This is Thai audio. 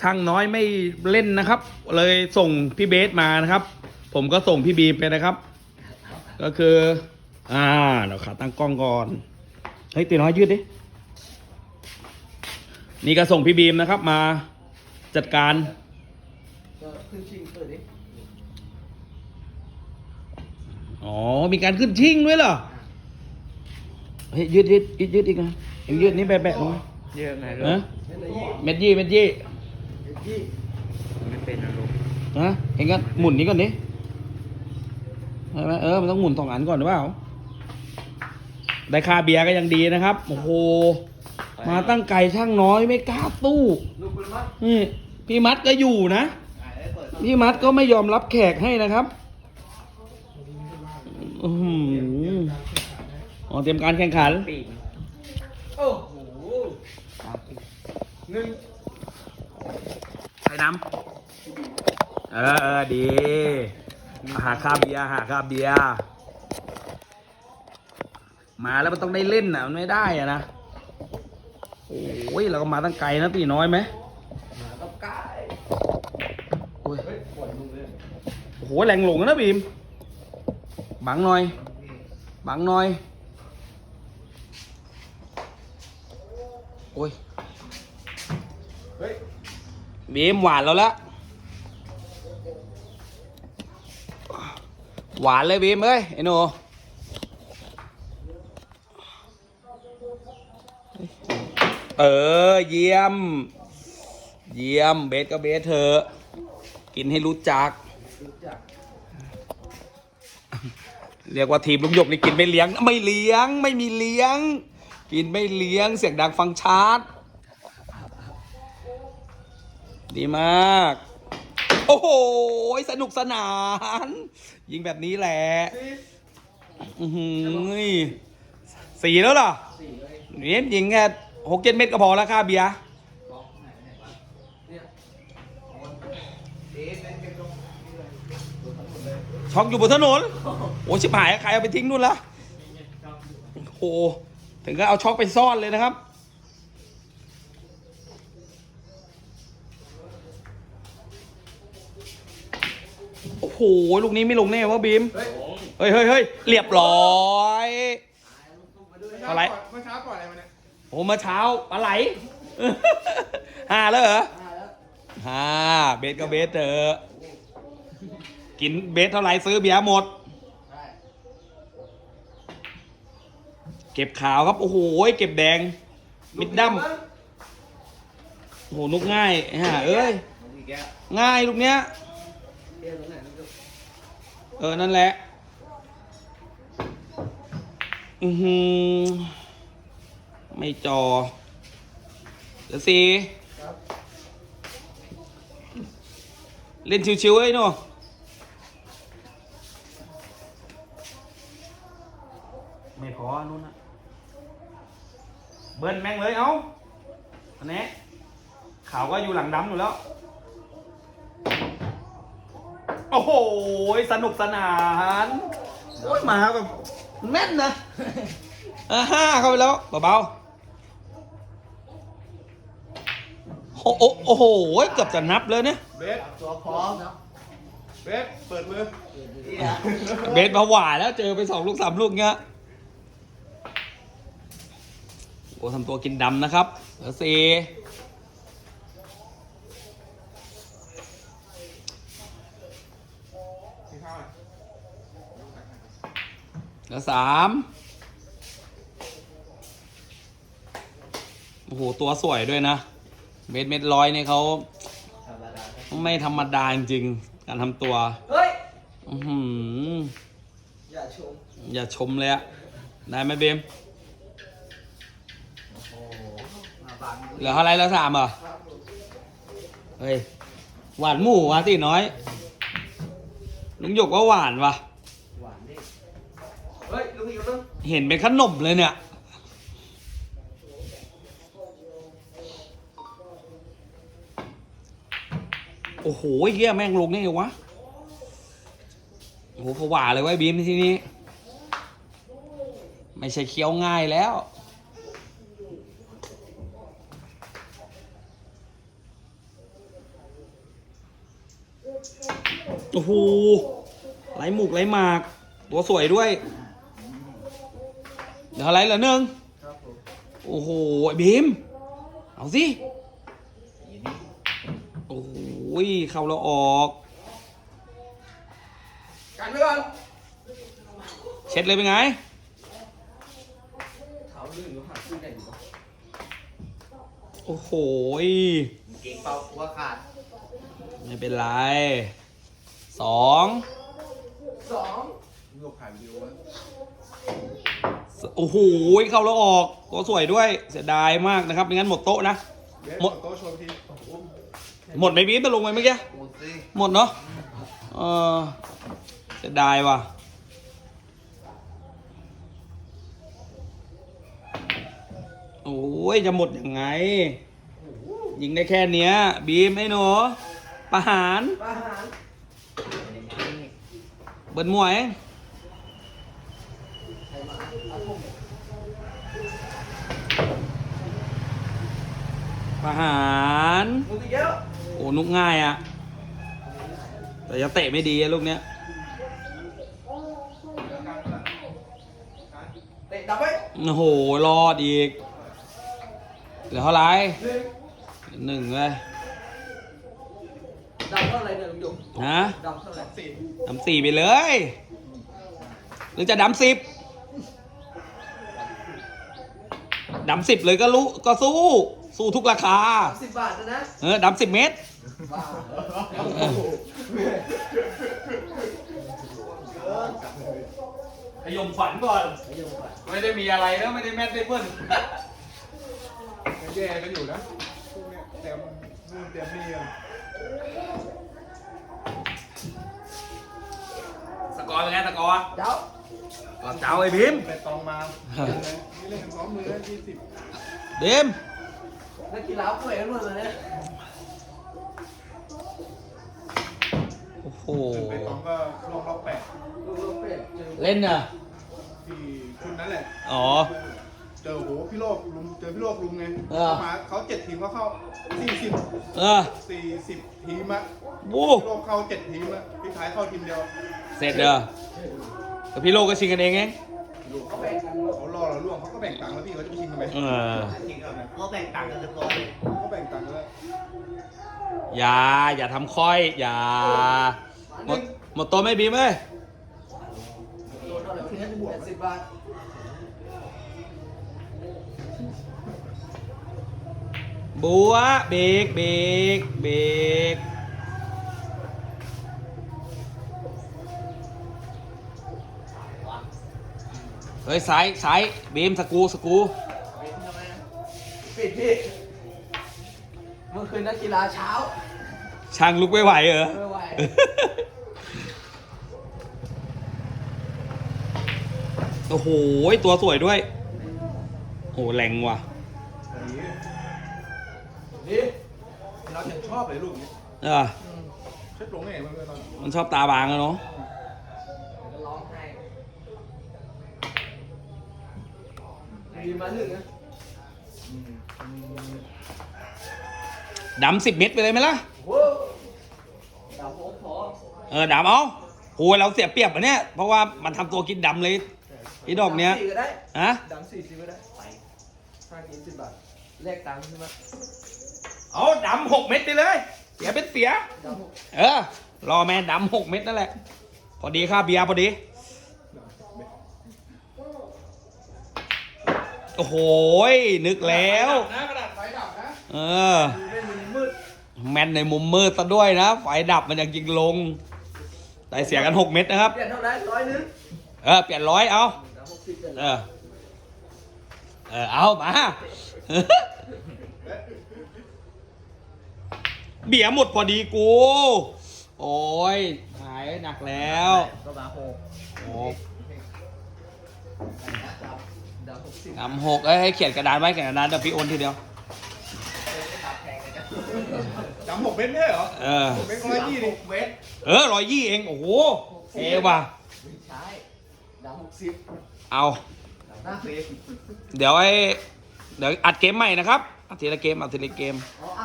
ช่างน้อยไม่เล่นนะครับ เลยส่งพี่เบสมานะครับ ผมก็ส่งพี่บีมไปนะครับ ก็คือ อ่าเดี๋ยวขาตั้งกล้องก่อนเฮ้ยตีน้อยยืดดินี่ก็ส่งพี่บีมนะครับมาจัดการก็ขึ้นชิงเปิดดิอ๋อ มีการขึ้นชิ่งด้วยเหรอ เฮ้ยยืดยืดยืดยืดอีกนะยืดยืดนี่แบะๆลงมาเยอะไงลูฮะกเล่นเลยยี่เม็ดยี่เม็ดยี่ เล่นยี่ไม่เป็นนะลูกฮะเองก็หมุนนี้ก่อนดิใช่ไหมเออมันต้องหมุนสองอันก่อนหรือเปล่าได้ค่าเบียร์ก็ยังดีนะครับโอ้โหมาตั้งไก่ช่างน้อยไม่กล้าสู้ลูกปืนมั้งนี่พี่มัดก็อยู่นะอ่าได้เปิดพี่มัดก็ไม่ยอมรับแขกให้นะครับอือหืออ๋อเตรียมการแข่งขันปีกโอ้โหตามปีกหนึ่งใคร นำเออเออดี หาค่าเบียร์หาค่าเบียร์มาแล้วมันต้องได้เล่นอะ มันไม่ได้อะนะ โอ้ยเราก็มาตั้งไกลนะตีน้อยไหมมากับไก่โอ้ยเฮ้ยปวดมึงเลยโอ้โหแรงหลงนะบีม บังหน่อย บังหน่อย โอ้ย เฮ้ย บีมหวานแล้วละหวานเลยบีมเอ้ยไอ้หนูเออ เยี่ยม เยี่ยมเบสก็เบสเธอะกินให้รู้จัก เรียกว่าทีมลุงหยกนี่กินไม่เลี้ยง ไม่เลี้ยง ไม่มีเลี้ยง กินไม่เลี้ยง เสียงดังฟังชัด ดีมาก โอ้โห สนุกสนาน ยิงแบบนี้แหละสี่อือหือสี่แล้วเหรอเนี่ยยิงแค่หกเจ็ดเม็ดก็พอแล้วค่าเบียร์ช็อกอยู่บนถนน โอ้ชิบหายใครเอาไปทิ้งนู่นละโอ้ถึงก็เอาช็อกไปซ่อนเลยนะครับ โอ้โหลูกนี้ไม่ลงแน่วะบีมเฮ้ยเฮ้ยเฮ้ยเฮ้ยเรียบร้อยอะไรเมื่อเช้าก่อนอะไรมาเนี่ยโอ้เมื่อเช้าปลาไหลห้าแล้วเหรอห้าแล้วห้าเบสก็เบสเถอะกินเบสเท่าไหร่ซื้อเบียร์หมดใช่เก็บขาวครับ โอ้โหเก็บแดง มิดดั้มโอ้โหนุกง่ายฮะเอ้ยอีกแก้วง่ายลูกเนี้ย เออ นั่นแหละ อือหือ ไม่จอเดี๋ยวสิเล่นชิวๆไอ้หนูไม่พอนนู้นนะเบิ้ลแม่งเลย เอ้าอันนี้ขาวก็อยู่หลังดำอยู่แล้ว โอ้โหสนุกสนาน โอ้ยมาแบบแม่นนะอ่าห้าเข้าไปแล้วเบาๆโอ้โอ้โอ้โหเกือบจะนับเลยเนี่ยเบสตัวพร้อมนะเบสเปิดมือเบสมาหวาแล้วเจอไปสองลูกสามลูกเงี้ยโอ้ทำตัวกินดำนะครับเหลือสี่ เหลือสามโอ้โห ตัวสวยด้วยนะเบสเม็ดร้อยเนี่ยเขาธรรมดาไม่ธรรมดาจริงๆการทำตัว เฮ้ยอื้อหืออย่าชม อย่าชมเลยอะได้ไหมเบมโอ้โหมาบังเหลือเท่าไรแล้วสามเหรอ เฮ้ย หวานหมูวะตีน้อย ลุงหยกว่าหวานวะหวานดิเฮ้ยลูกอีกแล้วเห็นเป็นขนมเลยเนี่ย โอ้โหเยี่ยแม่งลงนี่ไงวะโอ้โหผวาเลยไว้ยบีมที่นี้ ไม่ใช่เคี้ยวง่ายแล้ว โอ้โหไหลหมูกไหลหมาก ตัวสวยด้วย เดี๋ยวอะไรเหรอหนึ่งครับผมโอ้โหไอ้บีมเอาสิ โอ้โหเข้าแล้วออก กันไว้ก่อนเช็ดเลยเป็นไง เท้าลื่นหรือหักขึ้นได้อยู่ปะโอ้โห เก่งเป่าหัวขาด ไม่เป็นไร สองสองลูกถ่ายวิดีโอไว้โอ้โหเข้าแล้วออกตัวสวยด้วยเสียดายมากนะครับไม่งั้นหมดโต๊ะนะหมด โต๊ะโชว์ทีหมดไหมบีมตะลงไปเมื่อกี้หมดสิหมดเนาะเออเสียดายว่ะโอ้ยจะหมดยังไง ยิงได้แค่เนี้ย บีมไอ้หนูประหารอาหาร เบิร์นมวยใครมาเอาผมประหารโอ้นุกง่ายอะแต่จะเตะไม่ดีอะลูกเนี้ยเตะดับไว้โอ้โห รอดอีก เหลือเท่าไหร่หนึ่งเลย ดับเท่าไหร่เนี่ยลุงหยกฮะดับเท่าไหร่สี่ดำสี่ไปเลย หรือจะดำสิบดำสิบเลยก็รู้ก็สู้ สู้ทุกราคาสามสิบบาทนะนะเออดำสิบเมตรบ้าขยมฝันก่อน ไม่ยอมไปไม่ได้มีอะไรนะไม่ได้แมทได้เพิ่นแย่กันอยู่นะพวกเนี้ยเตรียมนู่นเตรียมนี่กัน อร์เป็นไงสกอร์เจ้าก่อนเจ้าไอ้พิมพ์ไปตองมานี่เล่นกันสองมือแล้วยี่สิบพิมพ์นักกีฬาป่วยกันหมดเลยเนี่ยโอ้โหไปตองก็ลงรอบแปดลูกๆเป็ดเจอเล่นน่ะที่ชุดนั้นแหละ อ๋อ เจอโหพี่โลกลุมเจอพี่โลกลุมไงเออ เข้ามาเขาเจ็ดทีมเขาเข้าสี่สิบเออ สี่สิบทีมอะวู้พี่โลกเข้าเจ็ดทีมอะพี่ท้ายเข้าทีมเดียวเสร็จเด้อแต่พี่โลก็ชิงกันเองเองเขาแบ่งกันเขาล่อเราล่วงเขาก็แบ่งตังค์แล้วพี่เขาจะไปชิงทำไมเออเขาแบ่งตังค์กันจะก่อนเลยเขาแบ่งตังค์แล้วอย่า อย่าทำค่อย อย่า หมดหมดตัวไม่บีมเอ้ยโดนเท่าไหร่ถึงจะบวกสิบบาท บัวเบรกเบรกเบรกเฮ้ยซ้ายซ้ายบีมสกรูสกรูปิดทำไมนะปิดพี่เมื่อคืนนักกีฬาเช้า ช่างลุกไม่ไหวเหรอไม่ไหวโอ้โหตัวสวยด้วย โอ้แรงว่ะ นี่เรายังชอบเลยลูกนี้เออเช็ดลงไงมันตอนมันชอบตาบางอะเนาะเดี๋ยวจะร้องไห้มีมาหนึ่งนะดำสิบเม็ดไปเลยไหมล่ะโว้วดาวโอ้พอเออดำเอาโอ้ยเราเสียเปรียบอะเนี่ย เพราะว่ามันทำตัวกินดำเลยไอ้ดอกเนี้ยสี่ก็ได้ฮะดำสี่สิบก็ได้ไปห้ากินสิบบาทแลกตังค์ใช่ไหม เอาดำหกเม็ดไปเลย เสียเป็นเสียดำหกเออ รอแม่ดำหกเม็ดนั่นแหละ พอดีค่าเบียร์พอดี โอ้โหยนึกแล้ว นะกระดาษไฟดับนะเออดูเล่นมันมืดแมนในมุมมืดซะด้วยนะ ไฟดับมันยังยิงลง แต่เสียกันหกเม็ดนะครับ เปลี่ยนเท่าไหร่ร้อยหนึงเออ เปลี่ยนร้อยเอาดำหกสิบเปลี่ยนเออ เออ เอามา เบียร์หมดพอดีกู โอ้ยหายหนักแล้วก็มาหกโอ้ดำหกสิบนำหกเอ้ยให้เขียนกระดานไว้เขียนกระดานเดี๋ยวพี่โอนทีเดียวจำหกเม็ดไม่ใช่เหรอเออหกเม็ดร้อยยี่ดิเวทเออร้อยยี่เองโอ้โหเอว่ะไม่ใช่ดำหกสิบเอาดำหน้าเฟรมเดี๋ยวไอ้เดี๋ยวอัดเกมใหม่นะครับอัดทีละเกมอัดทีละเกมอ๋ออะ